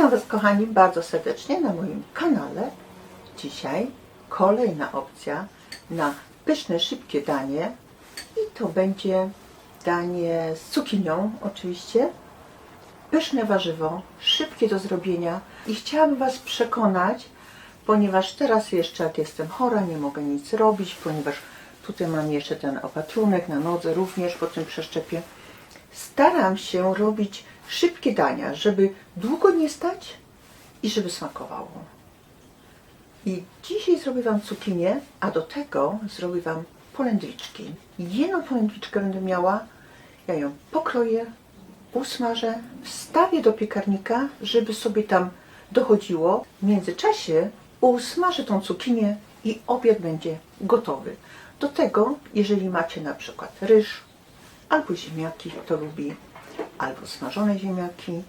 Witam Was kochani bardzo serdecznie na moim kanale. Dzisiaj kolejna opcja na pyszne, szybkie danie i to będzie danie z cukinią oczywiście. Pyszne warzywo, szybkie do zrobienia i chciałabym Was przekonać, ponieważ teraz jeszcze jestem chora, nie mogę nic robić, ponieważ tutaj mam jeszcze ten opatrunek na nodze również po tym przeszczepie. Staram się robić szybkie dania, żeby długo nie stać i żeby smakowało. I dzisiaj zrobię Wam cukinię, a do tego zrobię Wam polędwiczki. Jedną polędwiczkę będę miała, ja ją pokroję, usmażę, wstawię do piekarnika, żeby sobie tam dochodziło. W międzyczasie usmażę tą cukinię i obiad będzie gotowy. Do tego, jeżeli macie na przykład ryż, albo ziemniaki, kto lubi, albo smażone ziemniaki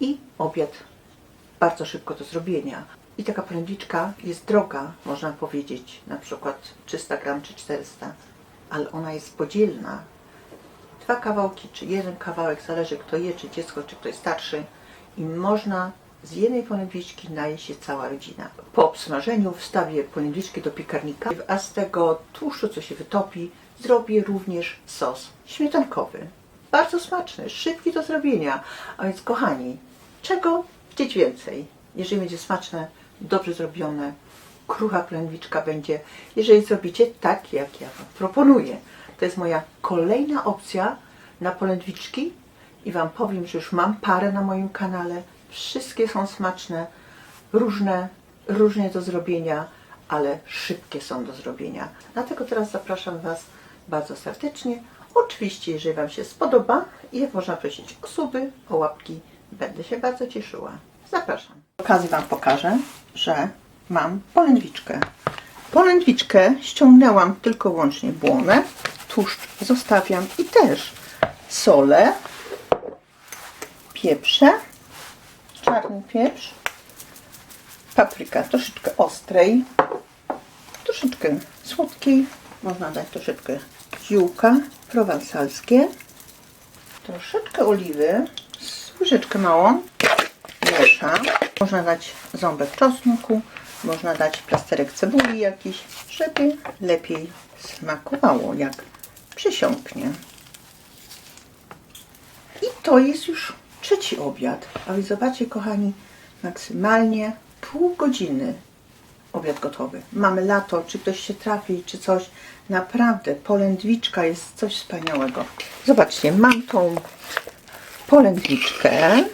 i obiad bardzo szybko do zrobienia. I taka prędliczka jest droga, można powiedzieć, na przykład 300 gram czy 400, ale ona jest podzielna. Dwa kawałki czy jeden kawałek, zależy kto je, czy dziecko, czy ktoś starszy. I można z jednej polędwiczki naje się cała rodzina. Po obsmażeniu wstawię polędwiczki do piekarnika, a z tego tłuszczu, co się wytopi, zrobię również sos śmietankowy. Bardzo smaczny, szybki do zrobienia. A więc kochani, czego chcieć więcej? Jeżeli będzie smaczne, dobrze zrobione, krucha polędwiczka będzie, jeżeli zrobicie tak, jak ja Wam proponuję. To jest moja kolejna opcja na polędwiczki i Wam powiem, że już mam parę na moim kanale. Wszystkie są smaczne, różne, różnie do zrobienia, ale szybkie są do zrobienia. Dlatego teraz zapraszam Was bardzo serdecznie. Oczywiście, jeżeli Wam się spodoba i można prosić o suby, o łapki, będę się bardzo cieszyła. Zapraszam. Z okazji Wam pokażę, że mam polędwiczkę. Polędwiczkę ściągnęłam tylko łącznie błonę, tłuszcz zostawiam i też solę, pieprze, czarny pieprz, papryka troszeczkę ostrej, troszeczkę słodkiej, można dać troszeczkę ziółka prowansalskie, troszeczkę oliwy, łyżeczkę małą, mieszam. Można dać ząbek czosnku, można dać plasterek cebuli jakiś, żeby lepiej smakowało, jak przysiąknie. I to jest już trzeci obiad. A więc zobaczcie, kochani, maksymalnie pół godziny obiad gotowy. Mamy lato, czy ktoś się trafi, czy coś. Naprawdę, polędwiczka jest coś wspaniałego. Zobaczcie, mam tą polędwiczkę.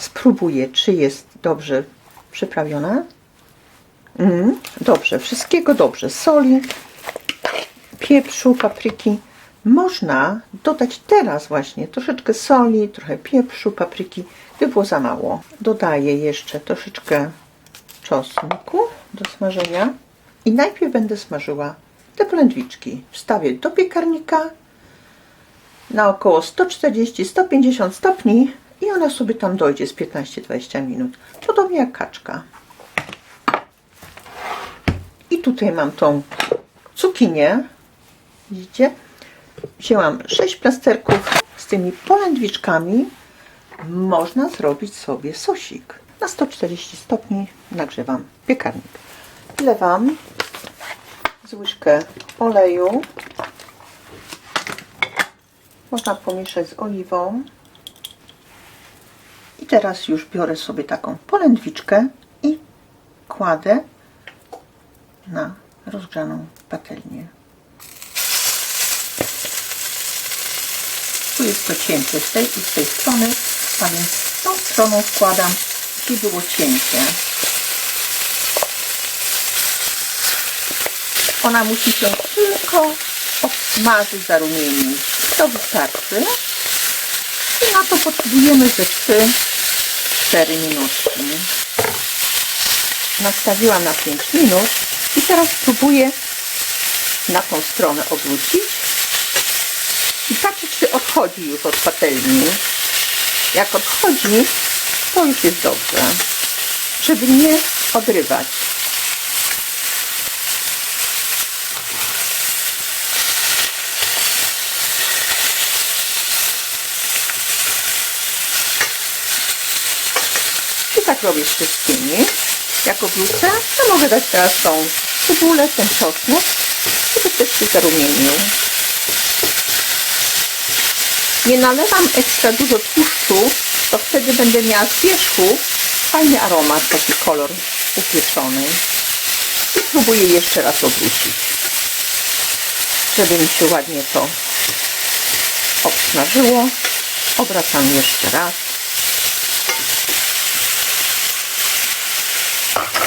Spróbuję, czy jest dobrze przyprawiona. Mm, dobrze, wszystkiego dobrze. Soli, pieprzu, papryki. Można dodać teraz właśnie troszeczkę soli, trochę pieprzu, papryki, by było za mało. Dodaję jeszcze troszeczkę czosnku do smażenia i najpierw będę smażyła te polędwiczki. Wstawię do piekarnika na około 140-150 stopni i ona sobie tam dojdzie z 15-20 minut. Podobnie jak kaczka. I tutaj mam tą cukinię. Widzicie? Wzięłam 6 plasterków z tymi polędwiczkami. Można zrobić sobie sosik. Na 140 stopni nagrzewam piekarnik. Wlewam z łyżkę oleju. Można pomieszać z oliwą. I teraz już biorę sobie taką polędwiczkę i kładę na rozgrzaną patelnię. Tu jest to cięcie z tej i z tej strony, a więc tą stroną wkładam, gdzie było cięcie. Ona musi się tylko obsmażyć, zarumienić. To wystarczy. I na to potrzebujemy ze 3-4 minutki. Nastawiłam na 5 minut i teraz spróbuję na tą stronę obrócić i patrzeć, czy odchodzi już od patelni. Jak odchodzi, to już jest dobrze. Żeby nie odrywać. zrobię z wszystkimi. Jak obrócę, to mogę dać teraz tą cebulę, ten czosnek, żeby też się zarumienił. Nie nalewam ekstra dużo tłuszczu, to wtedy będę miała z wierzchu fajny aromat, taki kolor upieczony. I próbuję jeszcze raz obrócić, żeby mi się ładnie to obsmażyło. Obracam jeszcze raz.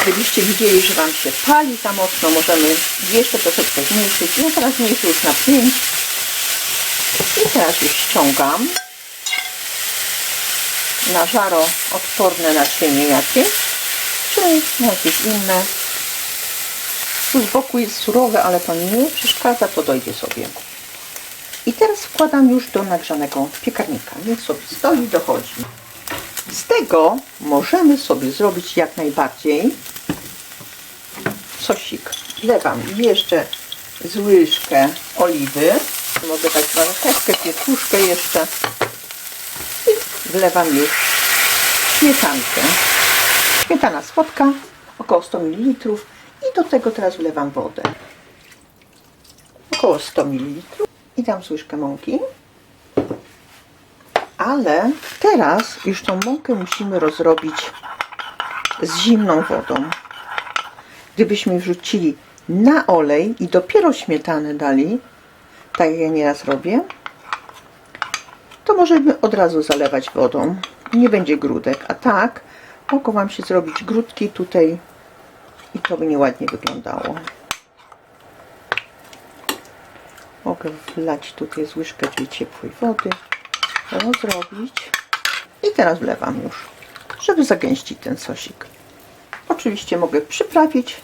Gdybyście widzieli, że Wam się pali za mocno, możemy jeszcze troszeczkę zmniejszyć. Ja teraz zmniejszę już na 5. I teraz już ściągam na żaro odporne naczynie jakieś, czy jakieś inne. Tu z boku jest surowe, ale to nie przeszkadza, to dojdzie sobie. I teraz wkładam już do nagrzanego piekarnika. Niech sobie stoi dochodzi. Z tego możemy sobie zrobić jak najbardziej sosik. Wlewam jeszcze z łyżkę oliwy. Mogę dać marchewkę, pietruszkę jeszcze. Wlewam już śmietankę. Śmietana słodka, około 100 ml. I do tego teraz wlewam wodę. Około 100 ml. I dam łyżkę mąki. Ale teraz już tą mąkę musimy rozrobić z zimną wodą. Gdybyśmy wrzucili na olej i dopiero śmietanę dali, tak jak ja nieraz robię, to możemy od razu zalewać wodą. Nie będzie grudek, a tak mogą Wam się zrobić grudki tutaj i to by nieładnie wyglądało. Mogę wlać tutaj z łyżkę dwie ciepłej wody, rozrobić i teraz wlewam już, żeby zagęścić ten sosik. Oczywiście mogę przyprawić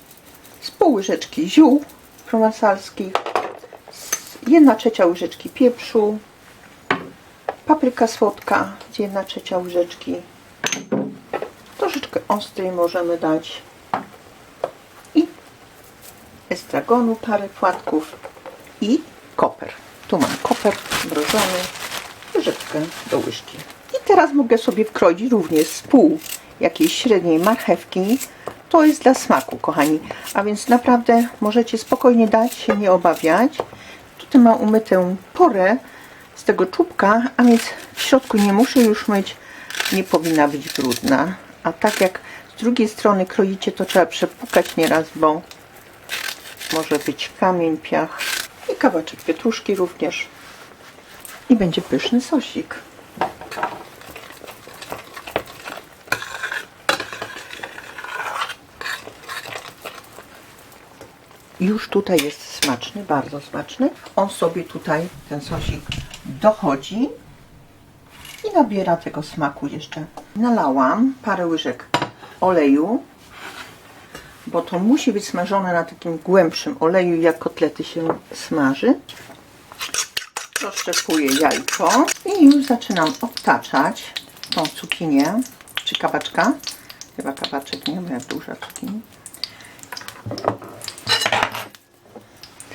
z pół łyżeczki ziół prowansalskich, z jedna trzecia łyżeczki pieprzu, papryka słodka, z jedna trzecia łyżeczki, troszeczkę ostrej możemy dać i estragonu parę płatków i koper. Tu mam koper mrożony, łyżeczkę do łyżki. I teraz mogę sobie wkroić również z pół jakiejś średniej marchewki. To jest dla smaku, kochani. A więc naprawdę możecie spokojnie dać, się nie obawiać. Tutaj mam umytę porę z tego czubka, a więc w środku nie muszę już myć. Nie powinna być brudna. A tak jak z drugiej strony kroicie, to trzeba przepukać nieraz, bo może być kamień, piach i kawałeczek pietruszki również. I będzie pyszny sosik. Już tutaj jest smaczny, bardzo smaczny. On sobie tutaj, ten sosik, dochodzi i nabiera tego smaku jeszcze. Nalałam parę łyżek oleju, bo to musi być smażone na takim głębszym oleju, jak kotlety się smaży. Rozszczepuję jajko i już zaczynam obtaczać tą cukinię, czy kabaczka. Chyba kabaczek, nie? Moja duża cukinia.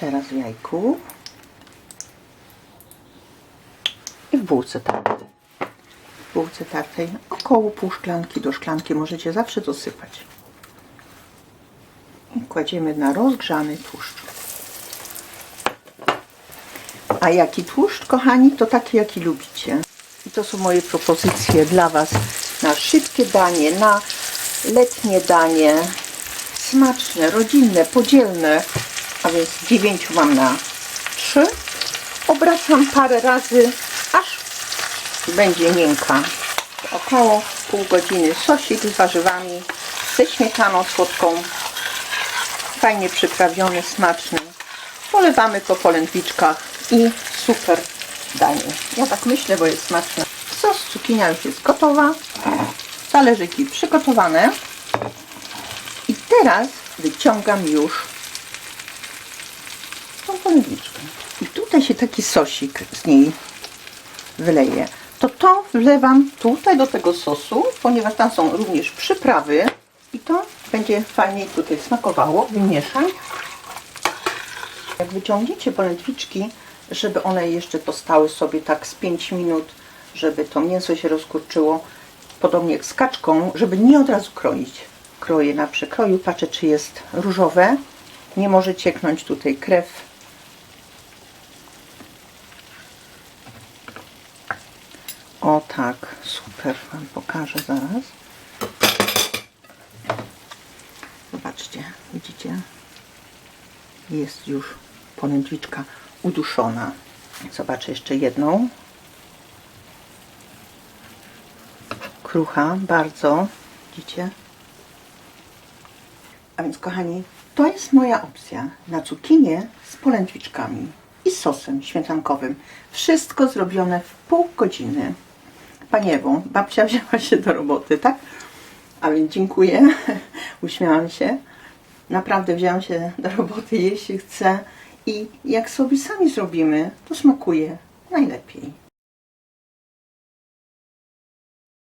Teraz jajku. I w bułce tartej. W bułce tartej około pół szklanki do szklanki możecie zawsze dosypać. I kładziemy na rozgrzany tłuszcz. A jaki tłuszcz, kochani, to taki, jaki lubicie. I to są moje propozycje dla Was na szybkie danie, na letnie danie, smaczne, rodzinne, podzielne, a więc 9 mam na 3. Obracam parę razy, będzie miękka. Około pół godziny sosik z warzywami, ze śmietaną słodką, fajnie przyprawiony, smaczny. Polewamy po polędwiczkach i super danie. Ja tak myślę, bo jest smaczne. Sos cukinia już jest gotowa. Talerzyki przygotowane. I teraz wyciągam już tą polędwiczkę. I tutaj się taki sosik z niej wyleje. To to wlewam tutaj do tego sosu, ponieważ tam są również przyprawy. I to będzie fajniej tutaj smakowało. Wymieszam. Jak wyciągniecie polędwiczki, żeby one jeszcze postały sobie tak z 5 minut, żeby to mięso się rozkurczyło, podobnie jak z kaczką, żeby nie od razu kroić. Kroję na przekroju, patrzę czy jest różowe. Nie może cieknąć tutaj krew. O tak, super, Wam pokażę zaraz. Zobaczcie, widzicie? Jest już polędwiczka uduszona. Zobaczę jeszcze jedną. Krucha, bardzo. Widzicie? A więc kochani, to jest moja opcja na cukinię z polędwiczkami i sosem śmietankowym. Wszystko zrobione w pół godziny. Pani Ewo, babcia wzięła się do roboty, tak? A więc dziękuję. Uśmiałam się. Naprawdę wzięłam się do roboty, jeśli chcę. I jak sobie sami zrobimy, to smakuje najlepiej.